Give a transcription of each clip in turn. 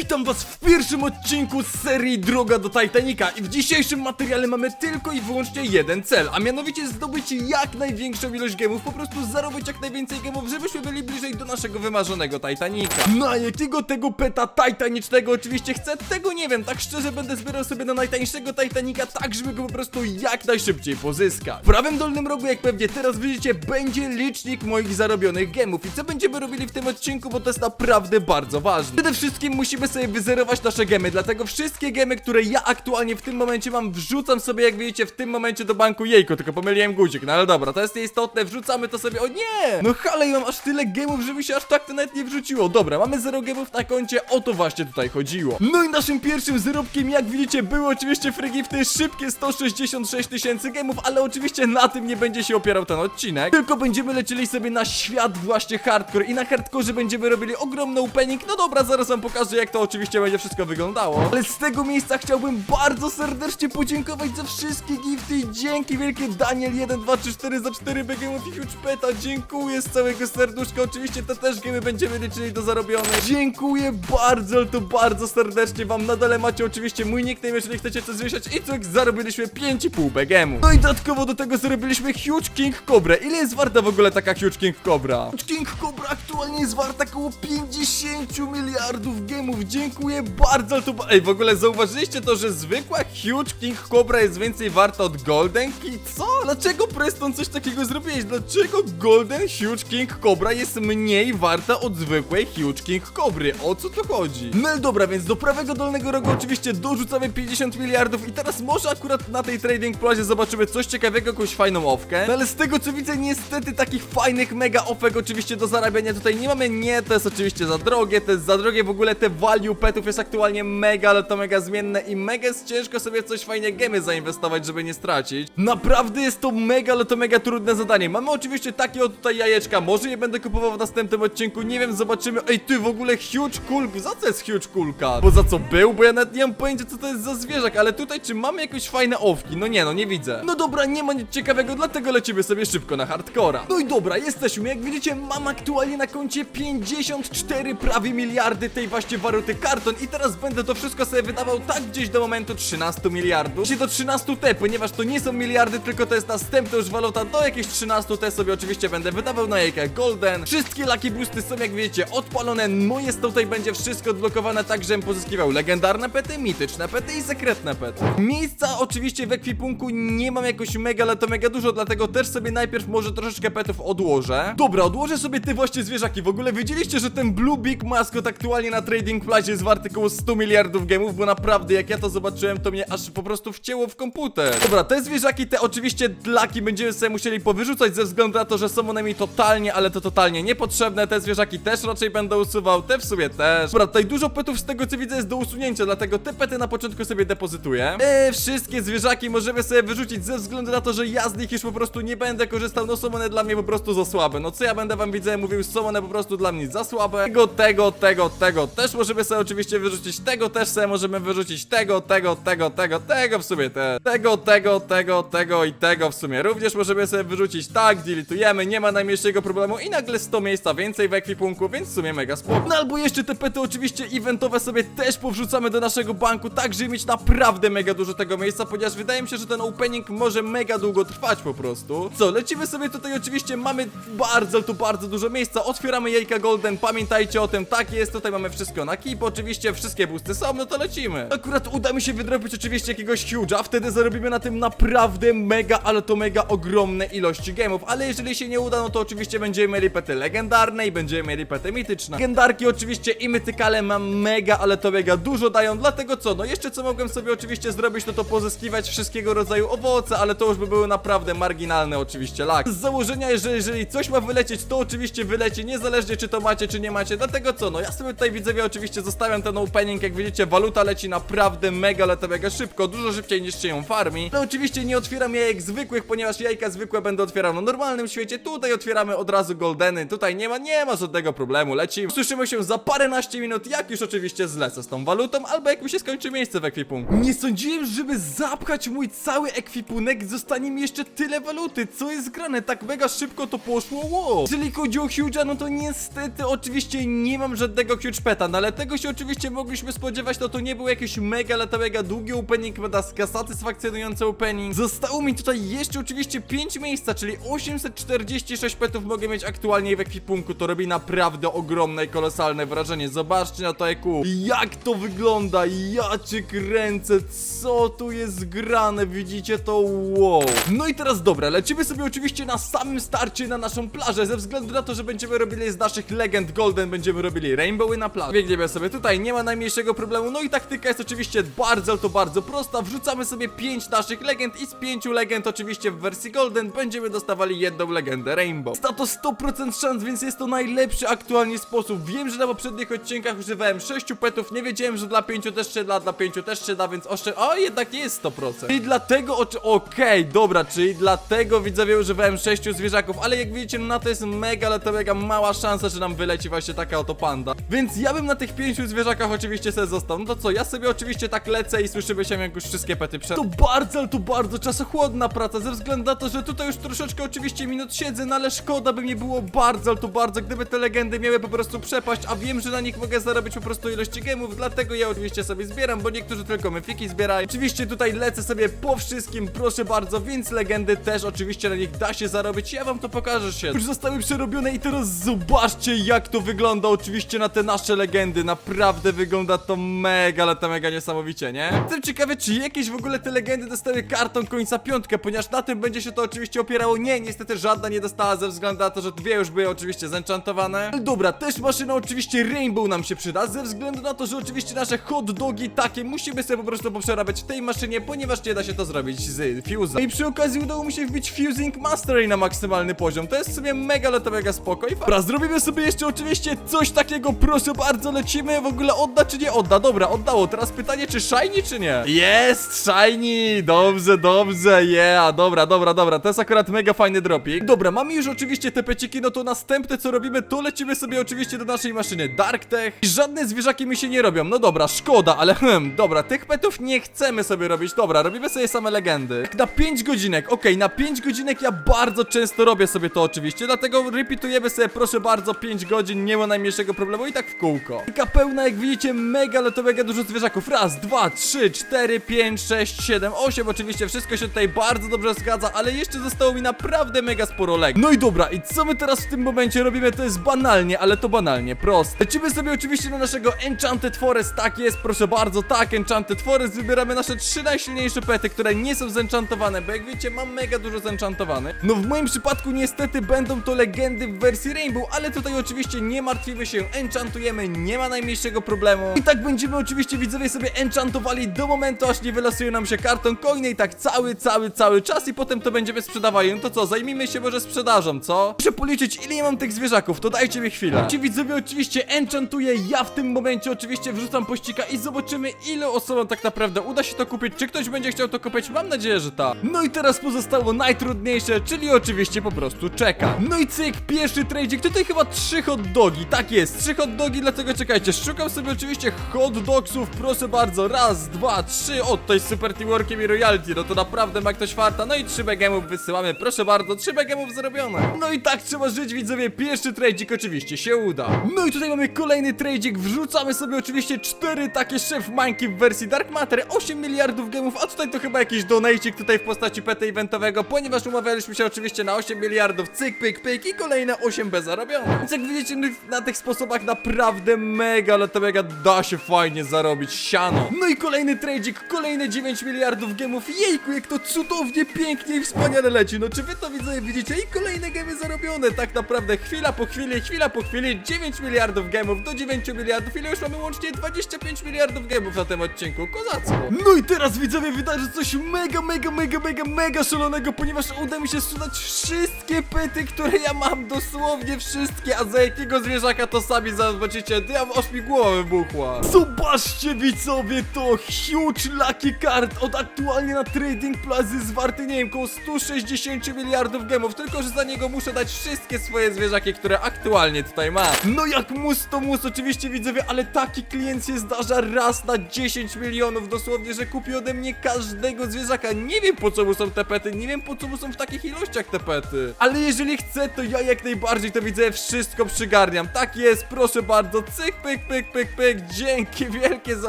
Witam was w pierwszym odcinku z serii Droga do Titanica i w dzisiejszym materiale mamy tylko i wyłącznie jeden cel, a mianowicie zdobyć jak największą ilość gemów, po prostu zarobić jak najwięcej gemów, żebyśmy byli bliżej do naszego wymarzonego Titanica. No a jakiego tego peta titanicznego oczywiście chcę, tego nie wiem, tak szczerze będę zbierał sobie na najtańszego Titanica tak, żeby go po prostu jak najszybciej pozyskać. W prawym dolnym rogu, jak pewnie teraz widzicie, będzie licznik moich zarobionych gemów i co będziemy robili w tym odcinku, bo to jest naprawdę bardzo ważne. Przede wszystkim musimy sobie wyzerować nasze gemy, dlatego wszystkie gemy, które ja aktualnie w tym momencie mam, wrzucam sobie, jak widzicie, w tym momencie do banku. Jejko, tylko pomyliłem guzik, no ale dobra, to jest nieistotne, wrzucamy to sobie, o nie! No ale ja mam aż tyle gemów, żeby się aż tak to nawet nie wrzuciło. Dobra, mamy zero gemów na koncie, o to właśnie tutaj chodziło. No i naszym pierwszym zarobkiem, jak widzicie, były oczywiście frygifty, szybkie 166 tysięcy gemów, ale oczywiście na tym nie będzie się opierał ten odcinek, tylko będziemy lecieli sobie na świat właśnie hardcore. I na hardcore będziemy robili ogromny opening, no dobra, zaraz wam pokażę, jak to oczywiście będzie wszystko wyglądało. Ale z tego miejsca chciałbym bardzo serdecznie podziękować za wszystkie gifty dzięki wielkie Daniel 1, 2, 3, 4 za 4 BGMów i Huge Peta. Dziękuję z całego serduszka. Oczywiście te też gemy będziemy liczyli do zarobionych. Dziękuję bardzo, ale to bardzo serdecznie wam. Na dole macie oczywiście mój nickname, jeżeli chcecie to zwieszać. I co, zarobiliśmy 5,5 BGMu. No i dodatkowo do tego zarobiliśmy Huge King Cobra. Ile jest warta w ogóle taka Huge King Cobra? Huge King Cobra aktualnie jest warta około 50 miliardów gemów. Dziękuję bardzo, to... Ej, w ogóle zauważyliście to, że zwykła Huge King Cobra jest więcej warta od Golden King? Co? Dlaczego Preston coś takiego zrobiłeś? Dlaczego Golden Huge King Cobra jest mniej warta od zwykłej Huge King Cobry? O co tu chodzi? No dobra, więc do prawego dolnego rogu oczywiście dorzucamy 50 miliardów i teraz może akurat na tej Trading Plazie zobaczymy coś ciekawego, jakąś fajną owkę. No ale z tego co widzę, niestety takich fajnych mega owek oczywiście do zarabiania tutaj nie mamy. Nie, to jest oczywiście za drogie, to jest za drogie w ogóle te value petów jest aktualnie mega, ale to mega zmienne i mega jest ciężko sobie coś fajnie gemy zainwestować, żeby nie stracić. Naprawdę jest to mega, ale to mega trudne zadanie. Mamy oczywiście takie oto tutaj jajeczka, może je będę kupował w następnym odcinku, nie wiem, zobaczymy. Ej, ty w ogóle huge kulk, za co jest huge kulka? Bo za co był? Bo ja nawet nie mam pojęcia, co to jest za zwierzak, ale tutaj czy mamy jakieś fajne owki? No nie, no nie widzę. No dobra, nie ma nic ciekawego, dlatego lecimy sobie szybko na hardcora. No i dobra, jesteśmy, jak widzicie, mam aktualnie na koncie 54 prawie miliardy tej właśnie waluty karton i teraz będę to wszystko sobie wydawał tak gdzieś do momentu 13 miliardów. Czy do 13 T, ponieważ to nie są miliardy, tylko to jest następna już waluta, do jakieś 13 T sobie oczywiście będę wydawał na jajka golden. Wszystkie lucky boosty są jak wiecie odpalone, moje tutaj będzie wszystko odblokowane tak, żebym pozyskiwał legendarne pety, mityczne pety i sekretne pety. Miejsca oczywiście w ekwipunku nie mam jakoś mega, ale to mega dużo, dlatego też sobie najpierw może troszeczkę petów odłożę. Dobra, odłożę sobie te właśnie zwierzaki. W ogóle wiedzieliście, że ten Blue Big Mascot aktualnie na Trading Plazie jest wart około 100 miliardów gemów, bo naprawdę jak ja to zobaczyłem, to mnie aż po prostu wcięło w komputer. Dobra, te zwierzaki, te oczywiście dlaki będziemy sobie musieli powyrzucać ze względu na to, że są one mi totalnie, ale to totalnie niepotrzebne. Te zwierzaki też raczej będę usuwał, te w sumie też. Dobra, tutaj dużo petów z tego co widzę jest do usunięcia, dlatego te pety na początku sobie depozytuję. Eee, wszystkie zwierzaki możemy sobie wyrzucić ze względu na to, że ja z nich już po prostu nie będę korzystał, no są one dla mnie po prostu za słabe. No co ja będę wam widzę mówił, są one po prostu dla mnie za słabe. Tego, tego, tego, tego też możemy sobie oczywiście wyrzucić, tego też sobie możemy wyrzucić, tego, tego, tego, tego, tego w sumie te. Tego, tego, tego, tego i tego w sumie również możemy sobie wyrzucić. Tak, delitujemy, nie ma najmniejszego problemu i nagle 100 miejsca więcej w ekwipunku, więc w sumie mega spoko. No albo jeszcze te pety oczywiście eventowe sobie też powrzucamy do naszego banku, tak żeby mieć naprawdę mega dużo tego miejsca, ponieważ wydaje mi się, że ten opening może mega długo trwać po prostu. Co, lecimy sobie tutaj oczywiście, mamy bardzo, tu bardzo dużo miejsca, otwieramy jajka golden, pamiętajcie o tym, tak jest, tutaj mamy wszystko na keep, oczywiście wszystkie boosty są, no to lecimy. Akurat uda mi się wydrobić oczywiście jakiegoś huge'a, wtedy zarobimy na tym naprawdę mega, ale to mega ogromne ilości gemów, ale jeżeli się nie uda, no to oczywiście będziemy mieli pety legendarne i będziemy mieli pety mityczne. Legendarki oczywiście i mytykale mam mega, ale to mega dużo dają, dlatego co, no jeszcze co mogłem sobie oczywiście zrobić, no to pozyskiwać wszystkiego rodzaju owoce, ale to już by były naprawdę marginalne oczywiście lak. Z założenia, że jeżeli coś ma wylecieć, to oczywiście wyleci, niezależnie czy to macie, czy nie macie, dlatego co, no ja sobie tutaj widzowie oczywiście zostawiam ten opening, jak widzicie, waluta leci naprawdę mega, ale mega szybko, dużo szybciej niż się ją farmi. No oczywiście nie otwieram jajek zwykłych, ponieważ jajka zwykłe będę otwierał na normalnym świecie, tutaj otwieramy od razu goldeny, tutaj nie ma, nie ma żadnego problemu, lecimy. Słyszymy się za paręnaście minut, jak już oczywiście zlecę z tą walutą, albo jak mi się skończy miejsce w ekwipunku. Nie sądziłem, żeby zapchać mój cały ekwipunek, zostanie mi jeszcze tyle waluty, co jest grane, tak mega szybko to poszło, wow. Jeżeli chodzi o Huge'a, no to niestety oczywiście nie mam żadnego Huge Peta, no ale tego czego się oczywiście mogliśmy spodziewać, no to nie był jakiś mega lata mega długi opening, mega satysfakcjonujący opening. Zostało mi tutaj jeszcze oczywiście 5 miejsca, czyli 846 petów mogę mieć aktualnie w ekwipunku. To robi naprawdę ogromne i kolosalne wrażenie. Zobaczcie na to EQ. Jak to wygląda? Ja cię kręcę. Co tu jest grane? Widzicie to? Wow. No i teraz dobra, lecimy sobie oczywiście na samym starcie na naszą plażę, ze względu na to, że będziemy robili z naszych legend Golden, będziemy robili Rainbowy na plaży. Biegniemy sobie tutaj, nie ma najmniejszego problemu. No i taktyka jest oczywiście bardzo, to bardzo prosta. Wrzucamy sobie 5 naszych legend i z 5 legend oczywiście w wersji Golden będziemy dostawali jedną legendę Rainbow. Sta to 100% szans, więc jest to najlepszy aktualnie sposób. Wiem, że na poprzednich odcinkach używałem 6 petów, nie wiedziałem, że dla 5 też się da, dla 5 też się da, więc oszczę... O, jednak nie jest 100%. Czyli dlatego, okej, dobra, czyli dlatego widzowie używałem 6 zwierzaków, ale jak widzicie, no na to jest mega, ale to mega mała szansa, że nam wyleci właśnie taka oto panda. Więc ja bym na tych 5 zwierzakach oczywiście sobie został. No to co, ja sobie oczywiście tak lecę i słyszymy się jak już wszystkie pety prze... To bardzo, to bardzo czasochłodna praca, ze względu na to, że tutaj już troszeczkę oczywiście minut siedzę, no ale szkoda by mnie było bardzo, to bardzo, gdyby te legendy miały po prostu przepaść, a wiem, że na nich mogę zarobić po prostu ilości gemów, dlatego ja oczywiście sobie zbieram, bo niektórzy tylko myfiki zbierają. Oczywiście tutaj lecę sobie po wszystkim, proszę bardzo, więc legendy też oczywiście na nich da się zarobić, ja wam to pokażę się. Już zostały przerobione i teraz zobaczcie jak to wygląda oczywiście na te nasze legendy, naprawdę wygląda to mega, ale to mega niesamowicie, nie? Jestem ciekawy, czy jakieś w ogóle te legendy dostały karton końca piątkę, ponieważ na tym będzie się to oczywiście opierało. Nie, niestety żadna nie dostała ze względu na to, że dwie już były oczywiście zenchantowane. Dobra, też maszyna oczywiście Rainbow nam się przyda, ze względu na to, że oczywiście nasze hot dogi takie musimy sobie po prostu poprzerabiać w tej maszynie, ponieważ nie da się to zrobić z Fuse'a. I przy okazji udało mi się wbić Fusing Mastery na maksymalny poziom. To jest w sumie mega, ale to mega spoko. I dobra, zrobimy sobie jeszcze oczywiście coś takiego, proszę bardzo, lecimy. W ogóle odda czy nie odda? Dobra, oddało. Teraz pytanie, czy shiny, czy nie? Jest shiny! Dobrze, dobrze, yeah, dobra, dobra, dobra. To jest akurat mega fajny dropik. Dobra, mamy już oczywiście te peciki, no to następne co robimy, to lecimy sobie oczywiście do naszej maszyny Dark Tech. I żadne zwierzaki mi się nie robią. No dobra, szkoda, ale hmm, dobra, tych petów nie chcemy sobie robić. Dobra, robimy sobie same legendy. Tak na 5 godzinek, okej, na 5 godzinek ja bardzo często robię sobie to oczywiście, dlatego repeatujemy sobie proszę bardzo 5 godzin, nie ma najmniejszego problemu i tak w kółko. Taka pełna, jak widzicie, mega, ale to mega dużo zwierzaków. Raz, dwa, trzy, cztery, pięć, sześć, siedem, osiem. Oczywiście wszystko się tutaj bardzo dobrze zgadza, ale jeszcze zostało mi naprawdę mega sporo leg. No i dobra, i co my teraz w tym momencie robimy? To jest banalnie, ale to banalnie, proste. Lecimy sobie oczywiście na naszego Enchanted Forest, tak jest, proszę bardzo, tak, Enchanted Forest. Wybieramy nasze trzy najsilniejsze pety, które nie są zenchantowane, bo jak wiecie, mam mega dużo zenchantowanych. No w moim przypadku niestety będą to legendy w wersji Rainbow, ale tutaj oczywiście nie martwimy się, enchantujemy, nie ma najmniejszego problemu. I tak będziemy oczywiście widzowie sobie enchantowali do momentu, aż nie wylosuje nam się karton coiny i tak cały, cały, cały czas i potem to będziemy sprzedawali. No to co, zajmijmy się może sprzedażą, co? Muszę policzyć ile mam tych zwierzaków, to dajcie mi chwilę. Ci widzowie oczywiście enchantuję, ja w tym momencie oczywiście wrzucam pościga i zobaczymy ile osobom tak naprawdę uda się to kupić, czy ktoś będzie chciał to kupić, mam nadzieję, że tak. No i teraz pozostało najtrudniejsze, czyli oczywiście po prostu czeka. No i cyk, pierwszy trade'ik, tutaj chyba trzy hot dogi, tak jest, trzy hot dogi, dlatego czekajcie, szukam sobie oczywiście hot dogsów, proszę bardzo, raz, dwa, trzy, o, to jest super teamworkiem i royalty, no to naprawdę ma ktoś farta, no i trzy begemów wysyłamy, proszę bardzo, trzy begemów zrobione. No i tak trzeba żyć, widzowie, pierwszy trade'ik oczywiście się uda. No i tutaj mamy kolejny trade'ik, wrzucamy sobie oczywiście cztery takie chef mańki w wersji Dark Matter, 8 miliardów gemów, a tutaj to chyba jakiś donajcik tutaj w postaci pety eventowego, ponieważ umawialiśmy się oczywiście na 8 miliardów, cyk, pyk, pyk i kolejne 8B zarobione. Więc jak widzicie, no, na tych sposobach naprawdę mega, ale to mega da się fajnie zarobić siano. No i kolejny trade'ik, kolejne 9 miliardów gemów, jejku, jak to cudownie, pięknie i wspaniale leci, no czy wy to widzowie widzicie? I kolejne gemy zarobione, tak naprawdę chwila po chwili, chwila po chwili, 9 miliardów gemów do 9 miliardów, ile już mamy łącznie? 25 miliardów gemów na tym odcinku, kozacko. No i teraz widzowie wydarzy coś mega, mega, mega, mega, mega szalonego, ponieważ uda mi się sprzedać wszystkie pety, które ja mam, dosłownie wszystkie, a za jakiego zwierzaka to sami zobaczycie, ja mi głowa wybuchła. Zobaczcie widzowie, to huge lucky card od aktualnie na Trading Plazy zwarty, nie wiem, koło 160 miliardów gemów, tylko że za niego muszę dać wszystkie swoje zwierzaki, które aktualnie tutaj mam. No jak mus to mus, oczywiście widzowie, ale taki klient się zdarza raz na 10 milionów, dosłownie, że kupi ode mnie każdego zwierzaka. Nie wiem po co mu są te pety, nie wiem po co mu są w takich ilościach te pety. Ale jeżeli chce, to ja jak najbardziej to widzę, wszystko przygarniam. Tak jest, proszę bardzo, cyk, pyk, pyk, pyk, pyk, pyk, dzięki wielkie za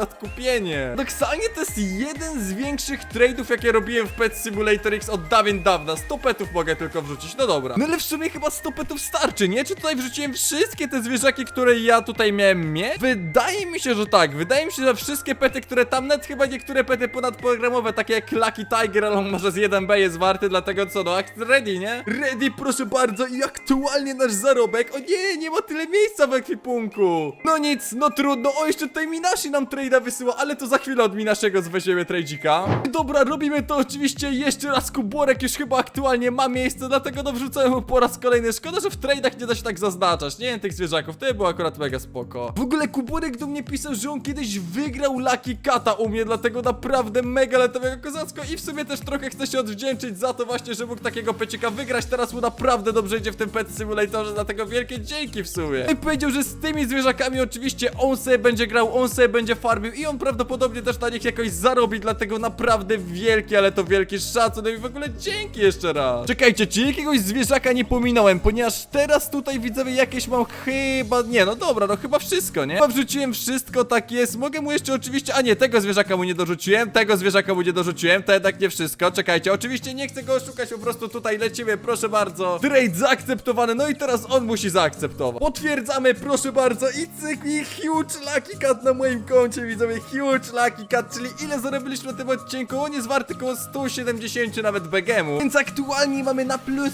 odkupienie. Doksalnie to jest jeden z większych trade'ów, jakie robiłem w Pet Simulator X od dawien dawna. 100 petów mogę tylko wrzucić, no dobra. No ale w sumie chyba 100 petów starczy, nie? Czy tutaj wrzuciłem wszystkie te zwierzaki, które ja tutaj miałem mieć? Wydaje mi się, że tak. Wydaje mi się, że wszystkie pety, które tam, nawet chyba niektóre pety ponadprogramowe, takie jak Lucky Tiger, ale on może z 1B jest warty, dlatego co, no, akt ready, nie? Ready, proszę bardzo, i aktualnie nasz zarobek. O nie, nie ma tyle miejsca w ekwipunku. No nic, no trudno. O, jeszcze tutaj Minashi nam trade'a wysyła, ale to za chwilę od Minaszego weźmiemy trade'ika. Dobra, robimy to oczywiście jeszcze raz. Kuborek już chyba aktualnie ma miejsce, dlatego no wrzucałem mu po raz kolejny. Szkoda, że w trade'ach nie da się tak zaznaczać, nie? Tych zwierzaków, to było akurat mega spoko. W ogóle Kuborek do mnie pisał, że on kiedyś wygrał Lucky Kata u mnie, dlatego naprawdę mega letowego kozacko i w sumie też trochę chcę się odwdzięczyć za to właśnie, że mógł takiego pecika wygrać. Teraz mu naprawdę dobrze idzie w tym Pet Simulatorze, dlatego wielkie dzięki w sumie. I powiedział, że z tymi zwierzakami oczywiście on sobie będzie grał, on sobie będzie farmił i on prawdopodobnie też na nich jakoś zarobi, dlatego naprawdę wielki, ale to wielki szacun no i w ogóle dzięki jeszcze raz. Czekajcie, czy jakiegoś zwierzaka nie pominąłem, ponieważ teraz tutaj widzowie jakieś mam chyba, nie no dobra, no chyba wszystko, nie? Chyba wrzuciłem wszystko, tak jest, mogę mu jeszcze oczywiście, a nie, tego zwierzaka mu nie dorzuciłem, tego zwierzaka mu nie dorzuciłem, to jednak nie wszystko, czekajcie, oczywiście nie chcę go oszukać, po prostu tutaj lecimy, proszę bardzo. Trade zaakceptowany, no i teraz on musi zaakceptować. Potwierdzamy, proszę bardzo i cyk i huge lucky cut na moim koncie, widzowie, huge lucky cut, czyli ile zarobiliśmy na tym odcinku, on jest warty około 170 nawet begemu, więc aktualnie mamy na plus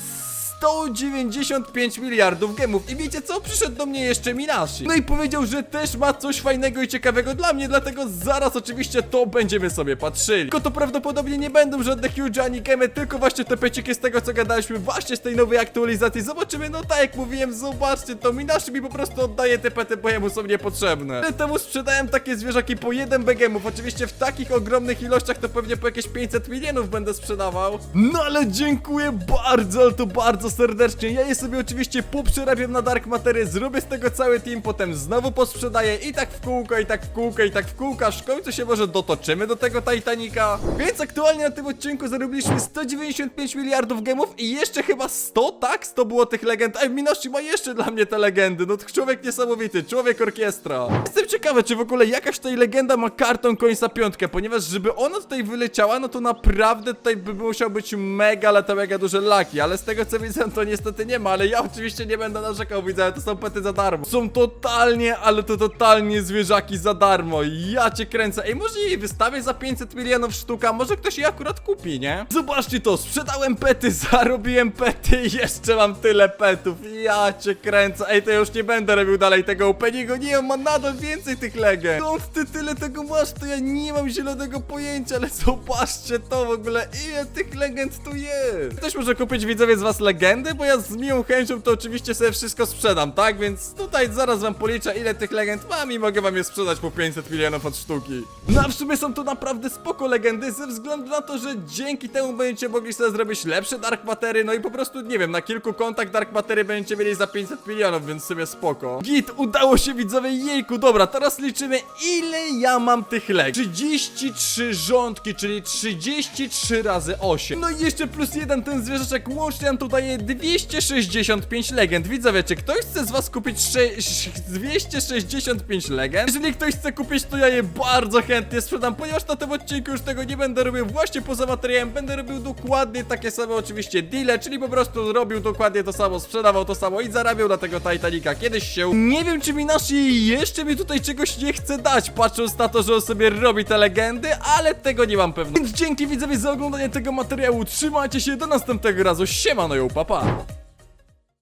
195 miliardów gemów. I wiecie co? Przyszedł do mnie jeszcze Minashi. No i powiedział, że też ma coś fajnego i ciekawego dla mnie, dlatego zaraz oczywiście to będziemy sobie patrzyli. Tylko to prawdopodobnie nie będą żadne huge ani gemy, tylko właśnie te peciki z tego co gadaliśmy właśnie z tej nowej aktualizacji. Zobaczymy, no tak jak mówiłem, zobaczcie, to Minashi mi po prostu oddaje te pety, bo jemu są niepotrzebne. Ale temu sprzedałem takie zwierzaki po 1 begemów. Oczywiście w takich ogromnych ilościach to pewnie po jakieś 500 milionów będę sprzedawał. No ale dziękuję bardzo, ale to bardzo serdecznie. Ja je sobie oczywiście poprzerabiam na Dark Matery, zrobię z tego cały team, potem znowu posprzedaję i tak w kółko, i tak w kółko, i tak w kółko, aż w końcu się może dotoczymy do tego Titanica. Więc aktualnie na tym odcinku zarobiliśmy 195 miliardów gemów i jeszcze chyba 100, tak? 100 było tych legend. Ej, Minashi ma jeszcze dla mnie te legendy. No człowiek niesamowity, człowiek orkiestra. Jestem ciekawy, czy w ogóle jakaś tutaj legenda ma kartą końca piątkę, ponieważ żeby ona tutaj wyleciała, no to naprawdę tutaj by musiał być mega, ale to mega duże laki, ale z tego co widzę, to niestety nie ma, ale ja oczywiście nie będę narzekał, widzę, to są pety za darmo. Są totalnie, ale to totalnie zwierzaki za darmo. Ja cię kręcę. Ej, może jej wystawię za 500 milionów sztuka, może ktoś je akurat kupi, nie? Zobaczcie to, sprzedałem pety, zarobiłem pety i jeszcze mam tyle petów. Ja cię kręcę. Ej, to już nie będę robił dalej tego openingu. Nie, on ma nadal więcej tych legend. Skąd ty tyle tego masz? To ja nie mam zielonego pojęcia, ale zobaczcie to w ogóle, ile tych legend tu jest. Ktoś może kupić widzowie z was legendy, bo ja z miłą chęcią to oczywiście sobie wszystko sprzedam, tak? Więc tutaj zaraz wam policzę, ile tych legend mam i mogę wam je sprzedać po 500 milionów od sztuki. No a w sumie są to naprawdę spoko legendy, ze względu na to, że dzięki temu będziecie mogli sobie zrobić lepsze Dark Matery, no i po prostu, nie wiem, na kilku kontach Dark Matery będziecie mieli za 500 milionów, więc w sumie spoko. Git, udało się widzowie, jejku, dobra, teraz liczymy, ile ja mam tych leg. 33 rządki, czyli 33 razy 8. No i jeszcze plus jeden ten zwierzaczek, łącznie nam tu daje 265 legend. Widzowie, czy ktoś chce z was kupić sze- 265 legend? Jeżeli ktoś chce kupić, to ja je bardzo chętnie sprzedam, ponieważ na tym odcinku już tego nie będę robił właśnie poza materiałem, będę robił dokładnie takie same oczywiście deale, czyli po prostu robił dokładnie to samo, sprzedawał to samo i zarabiał na tego Titanica kiedyś się. Nie wiem, czy mi nasz jeszcze mi tutaj czegoś nie chce dać, patrząc na to, że on sobie robi te legendy, ale tego nie mam pewności. Więc dzięki widzowie za oglądanie tego materiału, trzymajcie się, do następnego razu, siemano ją, papa! Copa.